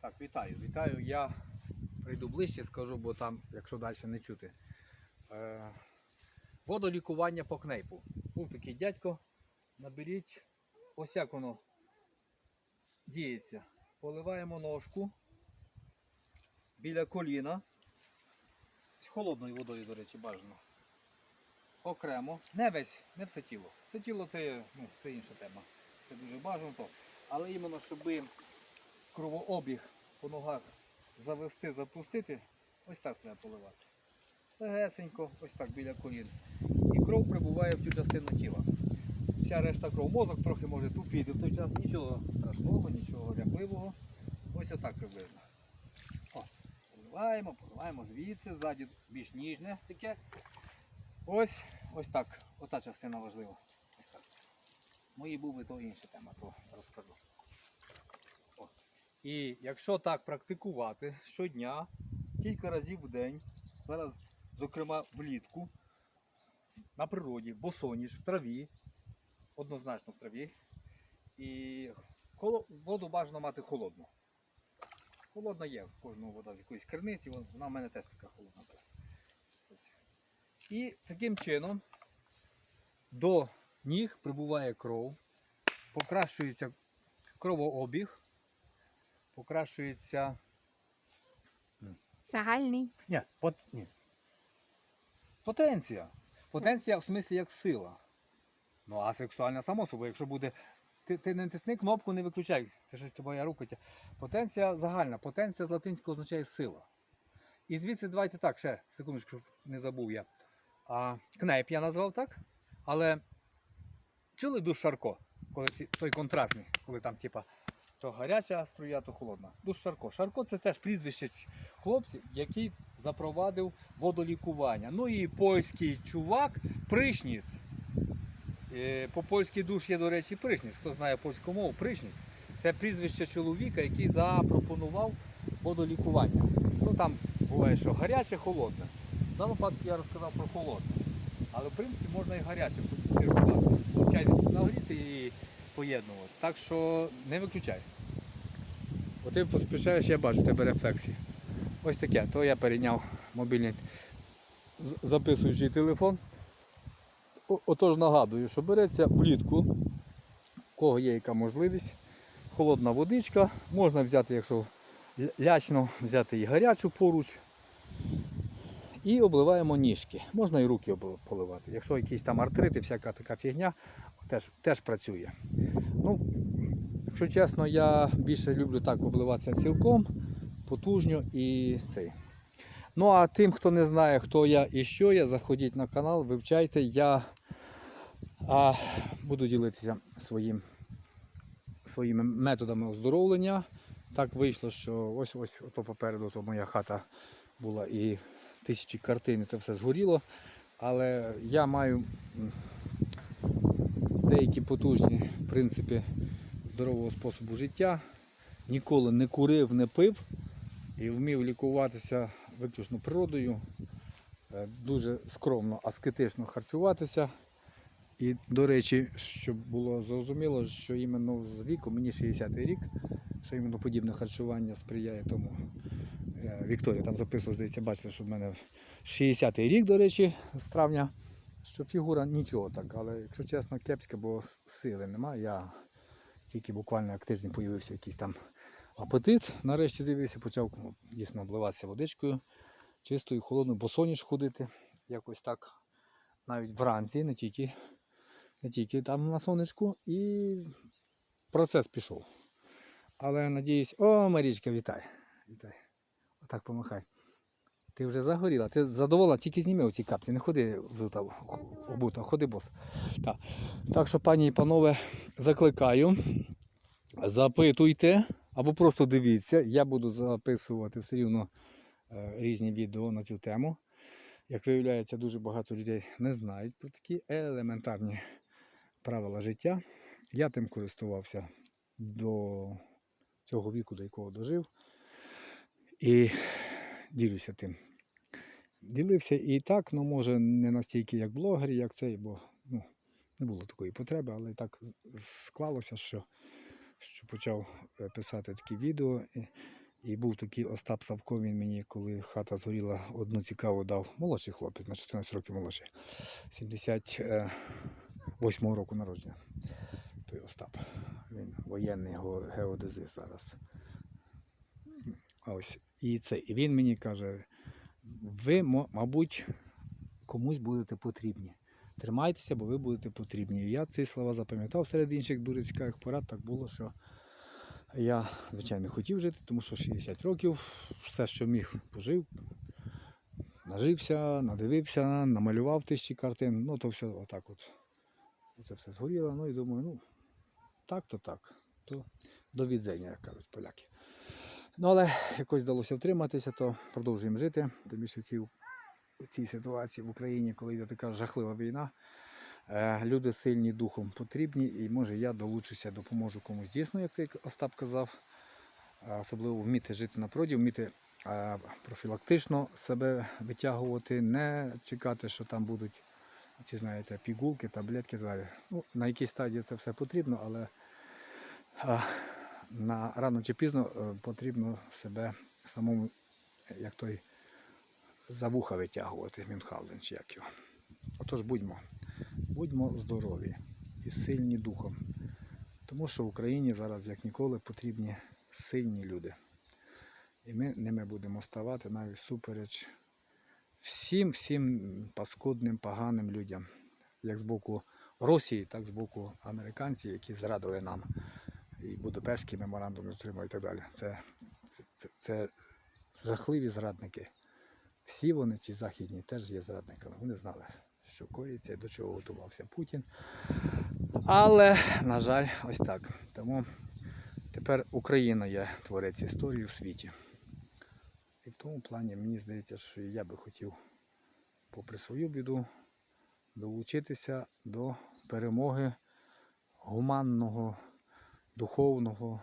Так, вітаю, вітаю. Я прийду ближче, скажу, бо там, якщо далі не чути. Е, водолікування по кнейпу. Був такий дядько. Наберіть, ось як воно діється. Поливаємо ножку біля коліна. З холодною водою, до речі, бажано. Окремо. Не весь, не все тіло. Це тіло це, ну, це інша тема. Це дуже бажано. Але іменно, щоб кровообіг по ногах завести, запустити, ось так треба поливати. Легесенько, ось так біля колін. І кров прибуває в цю частину тіла. Вся решта кров, мозок трохи може тупіти в той час, нічого страшного, нічого лякливого. Ось отак приблизно. О, поливаємо, поливаємо звідси, ззаді більш ніжне таке. Ось, ось так. Ота частина важлива. Мої буби то інша тема, то розкажу. О. І якщо так практикувати щодня, кілька разів в день, зараз, зокрема, влітку, на природі, босоніж, в траві, однозначно в траві, і воду бажано мати холодну. Холодна є в кожного вода з якоїсь криниці, вона в мене теж така холодна. І таким чином до ніг прибуває кров, покращується кровообіг, покращується. Загальний. Ні, пот... Ні. Потенція. Потенція в смислі як сила. Ну, а сексуальна само собою, якщо буде. Ти, ти не тисни кнопку, не виключай. Ти щось твоя рука. тя- Потенція загальна. Потенція з латинського означає сила. І звідси давайте так, ще секундочку, щоб не забув я. А, кнейп я назвав так. Але чули душ Шарко, коли ці- той контрастний, коли там, типа, то гаряча струя, то холодна. Душ Шарко. Шарко це теж прізвище хлопця, який запровадив водолікування. Ну і польський чувак Пришніц. Е, По польській душ є, до речі, Пришніц. Хто знає польську мову, Пришніц. Це прізвище чоловіка, який запропонував водолікування. Ну там буває, що гаряче, холодне. В даному випадку я розказав про холодне. Але в принципі можна і гаряче чергувати. Чайник нагріти і поєднувати. Так що не виключай. Бо ти поспішаєш, я бачу, тебе рефлексії. Ось таке, то я перейняв мобільний записуючий телефон. Отож нагадую, що береться влітку, у кого є яка можливість, холодна водичка, можна взяти, якщо лячно, взяти і гарячу поруч. І обливаємо ніжки. Можна і руки поливати. Якщо якісь там артрити, всяка така фігня, теж, теж працює. Ну, якщо чесно, я більше люблю так обливатися цілком, потужньо і цей. Ну а тим, хто не знає, хто я і що я, заходіть на канал, вивчайте. Я а, буду ділитися своїм, своїми методами оздоровлення. Так вийшло, що ось ось ото попереду то моя хата була і тисячі картин, це все згоріло. Але я маю деякі потужні принципи здорового способу життя. Ніколи не курив, не пив і вмів лікуватися виключно природою, е, дуже скромно, аскетично харчуватися. І, до речі, щоб було зрозуміло, що іменно з віку, мені 60-й рік, що іменно подібне харчування сприяє тому. Е, Вікторія там записувала, здається, бачила, що в мене 60-й рік, до речі, з травня, що фігура нічого так, але якщо чесно, кепська, бо сили немає. Я тільки буквально як тиждень появився якийсь там апетит. Нарешті з'явився, почав дійсно обливатися водичкою, чистою, холодною, бо босоніж ходити. Якось так навіть вранці, не тільки, не тільки там на сонечку. І процес пішов. Але надіюсь, о, Марічка, вітай. Вітай. Отак помахай. Ти вже загоріла, ти задоволена, тільки зніми оці капці, не ходи обута, ходи бос. Так. так що, пані і панове, закликаю, запитуйте або просто дивіться. Я буду записувати все рівно е, різні відео на цю тему. Як виявляється, дуже багато людей не знають про такі елементарні правила життя. Я тим користувався до цього віку, до якого дожив. І ділюся тим. Ділився і так, ну може не настільки, як блогер, як цей, бо ну, не було такої потреби, але так склалося, що що почав е, писати такі відео. І, і був такий Остап Савко, він мені, коли хата згоріла, одну цікаву дав. Молодший хлопець, на 14 років молодший. 78 року народження. Той Остап. Він воєнний ге- геодезист зараз. Ось. І це. І він мені каже: ви, мабуть, комусь будете потрібні. Тримайтеся, бо ви будете потрібні. І я ці слова запам'ятав серед інших дуже цікавих порад. Так було, що я, звичайно, хотів жити, тому що 60 років, все, що міг, пожив, нажився, надивився, намалював тисячі картин. Ну, то все отак от. Це все згоріло. Ну і думаю, ну, так то так. То до відзення, як кажуть поляки. Ну, але якось вдалося втриматися, то продовжуємо жити. Тим більше в цій, в цій ситуації в Україні, коли йде така жахлива війна. Е, Люди сильні духом потрібні, і може я долучуся, допоможу комусь дійсно, як цей Остап казав. Особливо вміти жити на природі, вміти е, профілактично себе витягувати, не чекати, що там будуть ці, знаєте, пігулки, таблетки. Ну, на якій стадії це все потрібно, але а, на, рано чи пізно е, потрібно себе самому, як той за вуха витягувати, Мюнхгаузен чи як його. Отож будьмо, будьмо здорові і сильні духом. Тому що в Україні зараз, як ніколи, потрібні сильні люди. І ми ними будемо ставати навіть супереч всім всім паскудним, поганим людям, як з боку Росії, так і з боку американців, які зрадили нам. І Будапештський меморандум отримав і так далі. Це, це, це, це жахливі зрадники. Всі вони, ці західні, теж є зрадниками. Вони знали, що коїться і до чого готувався Путін. Але, на жаль, ось так. Тому тепер Україна є творець історії в світі. І в тому плані мені здається, що я би хотів, попри свою біду, долучитися до перемоги гуманного, духовного,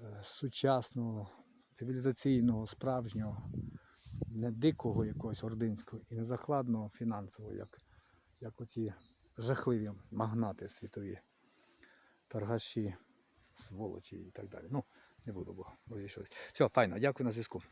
е, сучасного, цивілізаційного, справжнього, не дикого якогось ординського і не захладного фінансового, як, як оці жахливі магнати світові, торгаші, сволочі і так далі. Ну, не буду, бо розійшовся. Все, файно, дякую на зв'язку.